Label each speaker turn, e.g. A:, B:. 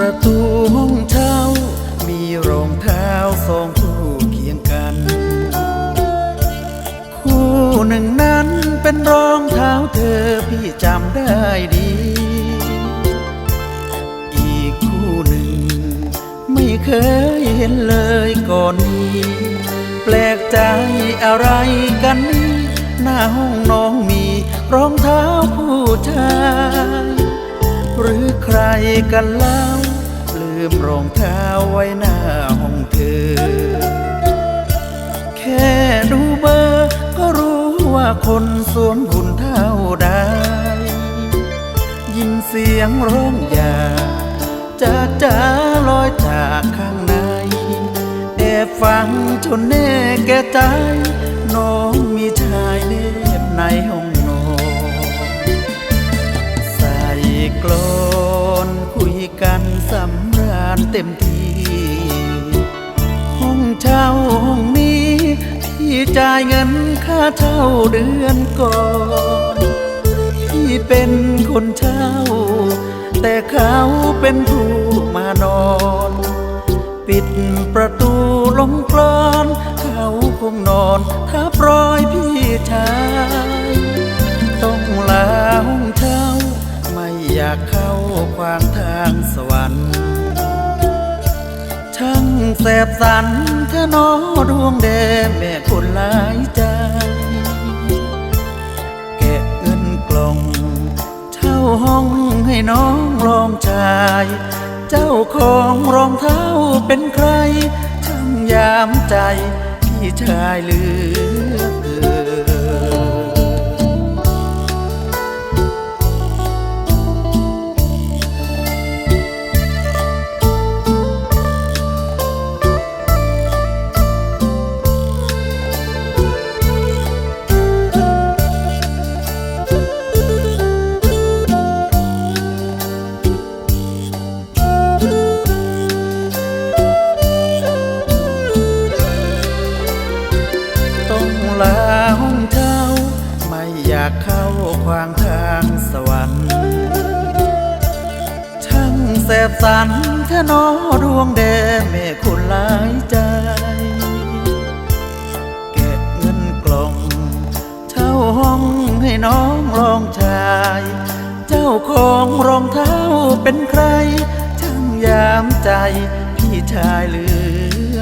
A: ประตูห้องเช่า มีรองเท้าสองคู่เคียงกัน คู่หนึ่งนั้นเป็นรองเท้าเธอพี่จำได้ดี อีกคู่หนึ่ง ไม่เคยเห็นเลยก่อนนี้ แปลกใจอะไรกันนี่หน้าห้องน้องมีรองเท้าผู้ชายหรือใครกันแล้ว มรองเท้าไว้หน้าห้องเธอ แค่ดูเบอร์ก็รู้ว่าคนสวมหุ่นเท่าใดยินเสียงร้องอย่าจ้าจ้าลอยจากข้างใน แอบฟังจนแน่แก่ใจ น้องมีชายเนบในห้อง เต็มที ห้องเช่าห้องนี้พี่จ่ายเงินค่าเช่าเดือนก่อนพี่เป็นคนเช่า แต่เขาเป็นผู้มานอน ปิดประตูลงกลอนเขาคงนอนทับรอยพี่ชายต้องลาห้องเช่าไม่อยากเข้าขวางทางสวรรค์ แสบสันเธอน้อดวงแดงแม่คนหลายใจ แกะเงินกล่องเช่าห้องให้น้องรองชาย เจ้าของรองเท้าเป็นใคร ช่างยามใจพี่ชายเหลือากเข้าขวางทางสวรรค์ช่างแสบสันเธอน้อดวงแดงแม่คุณหลายใจแกะเงินกล่อง เช่าห้องให้น้องรองชาย เจ้าของรองเท้าเป็นใคร ช่างยามใจพี่ชายเหลือ